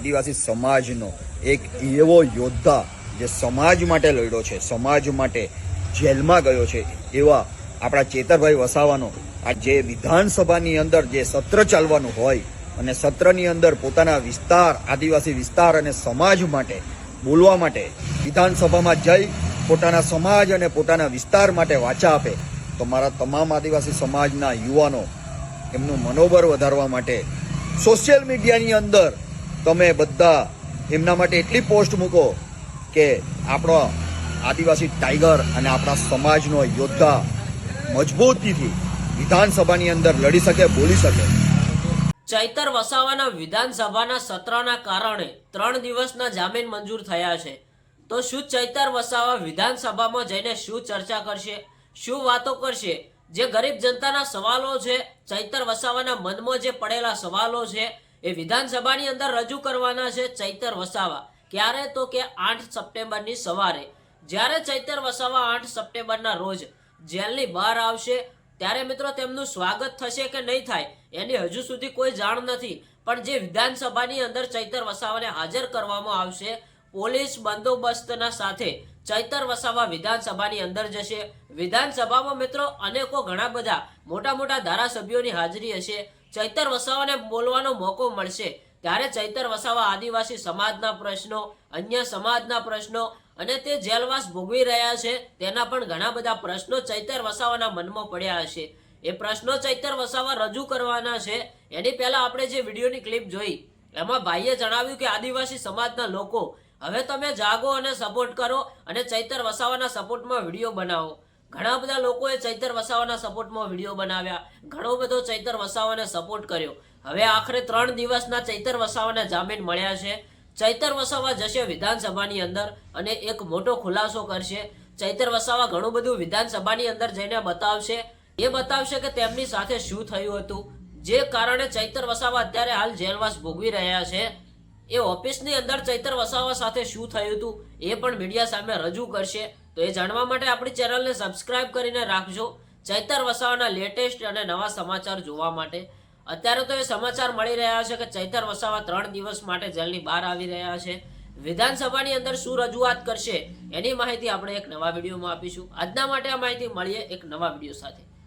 આદિવાસી સમાજનો એક એવો યોદ્ધા જે સમાજ માટે લડ્યો છે, સમાજ માટે જેલમાં ગયો છે, એવા આપણા ચેતરભાઈ વસાવાનો આ જે વિધાનસભાની અંદર જે સત્ર ચાલવાનું હોય અને સત્રની અંદર પોતાના વિસ્તાર, આદિવાસી વિસ્તાર અને સમાજ માટે બોલવા માટે વિધાનસભામાં જઈ પોતાના સમાજ અને પોતાના વિસ્તાર માટે વાચા આપે, તો મારા તમામ આદિવાસી સમાજના યુવાનો એમનું મનોબળ વધારવા માટે સોશિયલ મીડિયાની અંદર તમે બધા એમના માટે એટલી પોસ્ટ મૂકો કે આપણો આદિવાસી ટાઈગર અને આપણા સમાજનો યોદ્ધા મજબૂતીથી વિધાનસભાની અંદર લડી શકે, બોલી શકે. ચૈતર વસાવાના વિધાનસભાના સત્રના કારણે ત્રણ દિવસના જામીન મંજૂર થયા છે. તો શું ચૈતર વસાવા વિધાનસભામાં જઈને શું ચર્ચા કરશે, શું વાતો કરશે? જે ગરીબ જનતાના સવાલો છે, ચૈતર વસાવાના મનમાં જે પડેલા સવાલો છે એ વિધાનસભાની અંદર રજૂ કરવાના છે ચૈતર વસાવા. ક્યારે? તો કે આઠ સપ્ટેમ્બરની સવારે. જ્યારે ચૈતર વસાવા આઠ સપ્ટેમ્બરના રોજ જેલની બહાર આવશે, ત્યારે મિત્રો તેમનું સ્વાગત થશે કે નહીં થાય, એની હજુ સુધી કોઈ જાણ નથી. પણ જે વિધાનસભાની અંદર ચૈતર વસાવાને હાજર કરવામાં આવશે, પોલીસ બંદોબસ્તના સાથે ચૈતર વસાવા વિધાનસભાની અંદર જશે. વિધાનસભામાં મિત્રો અનેકો ઘણા બધા મોટા મોટા ધારાસભ્યોની હાજરી હશે. ચૈતર વસાવાને બોલવાનો મોકો મળશે. ત્યારે ચૈતર વસાવા આદિવાસી સમાજના પ્રશ્નો, અન્ય સમાજના પ્રશ્નો અને તે જેલવાસ ભોગવી રહ્યા છે, તેના પણ ઘણા બધા પ્રશ્નો ચૈતર વસાવાના મનમાં પડ્યા હશે. એ પ્રશ્નો ચૈતર વસાવા રજૂ કરવાના છે. એની પહેલા આપણે જે વિડીયોની ક્લિપ જોઈ, એમાં ભાઈએ જણાવ્યું કે આદિવાસી સમાજના લોકો, હવે તમે જાગો અને સપોર્ટ કરો અને ચૈતર વસાવાના સપોર્ટમાં વીડિયો બનાવો. ઘણા બધા લોકોએ ચૈતર વસાવાના સપોર્ટમાં વીડિયો બનાવ્યા. ઘણો બધો ચૈતર વસાવાને સપોર્ટ કર્યો. હવે આખરે ત્રણ દિવસના ચૈતર વસાવાના જામીન મળ્યા છે. ચૈતર વસાવા જશે વિધાનસભાની અંદર અને એક મોટો ખુલાસો કરશે. ચૈતર વસાવા ઘણું બધું વિધાનસભાની અંદર જઈને બતાવશે. એ બતાવશે કે તેમની સાથે શું થયું હતું. જે કારણે ચૈતર વસાવા અત્યારે હાલ જેલવાસ ભોગવી રહ્યા છે. એ ઓફિસની અંદર ચૈતર વસાવા સાથે શું થયું હતું એ પણ મીડિયા સામે રજૂ કરશે. તો એ જાણવા માટે આપણી ચેનલને સબસ્ક્રાઇબ કરીને રાખજો. ચૈતર વસાવાના લેટેસ્ટ અને નવા સમાચાર જોવા માટે. અત્યારે તો એ સમાચાર મળી રહ્યા છે કે ચૈતર વસાવા ત્રણ દિવસ માટે જેલની બહાર આવી રહ્યા છે. વિધાનસભાની અંદર શું રજૂઆત કરશે એની માહિતી આપણે એક નવા વિડીયોમાં આપીશું. આજના માટે આ માહિતી મળીએ એક નવા વીડિયો સાથે.